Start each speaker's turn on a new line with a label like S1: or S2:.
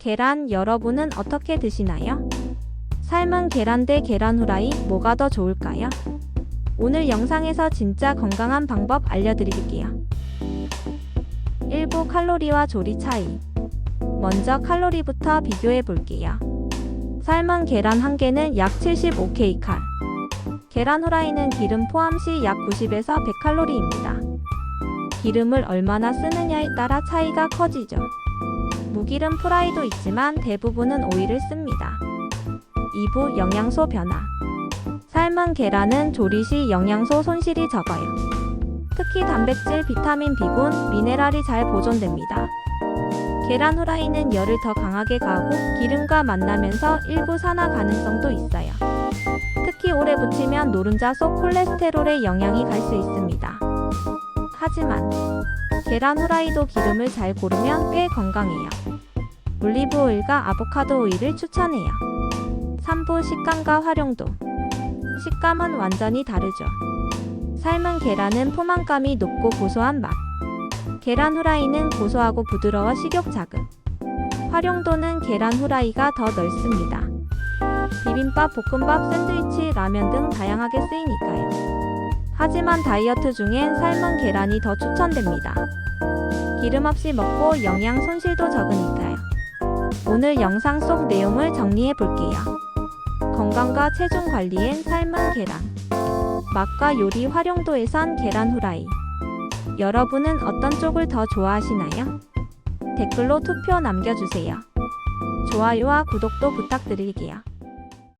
S1: 계란 여러분은 어떻게 드시나요? 삶은 계란 대 계란 후라이 뭐가 더 좋을까요? 오늘 영상에서 진짜 건강한 방법 알려드릴게요. 1부 칼로리와 조리 차이. 먼저 칼로리부터 비교해 볼게요. 삶은 계란 한 개는 약 75kcal. 계란 후라이는 기름 포함 시 약 90에서 100칼로리입니다. 기름을 얼마나 쓰느냐에 따라 차이가 커지죠. 무기름 프라이도 있지만 대부분은 오일을 씁니다. 2부 영양소 변화. 삶은 계란은 조리 시 영양소 손실이 적어요. 특히 단백질, 비타민 B군, 미네랄이 잘 보존됩니다. 계란 후라이는 열을 더 강하게 가하고 기름과 만나면서 일부 산화 가능성도 있어요. 특히 오래 붙이면 노른자 속 콜레스테롤에 영향이 갈 수 있습니다. 하지만 계란 후라이도 기름을 잘 고르면 꽤 건강해요. 올리브 오일과 아보카도 오일을 추천해요. 3부 식감과 활용도. 식감은 완전히 다르죠. 삶은 계란은 포만감이 높고 고소한 맛. 계란 후라이는 고소하고 부드러워 식욕 자극. 활용도는 계란 후라이가 더 넓습니다. 비빔밥, 볶음밥, 샌드위치, 라면 등 다양하게 쓰이니까요. 하지만 다이어트 중엔 삶은 계란이 더 추천됩니다. 기름 없이 먹고 영양 손실도 적으니까요. 오늘 영상 속 내용을 정리해 볼게요. 건강과 체중 관리엔 삶은 계란. 맛과 요리 활용도에선 계란 후라이. 여러분은 어떤 쪽을 더 좋아하시나요? 댓글로 투표 남겨주세요. 좋아요와 구독도 부탁드릴게요.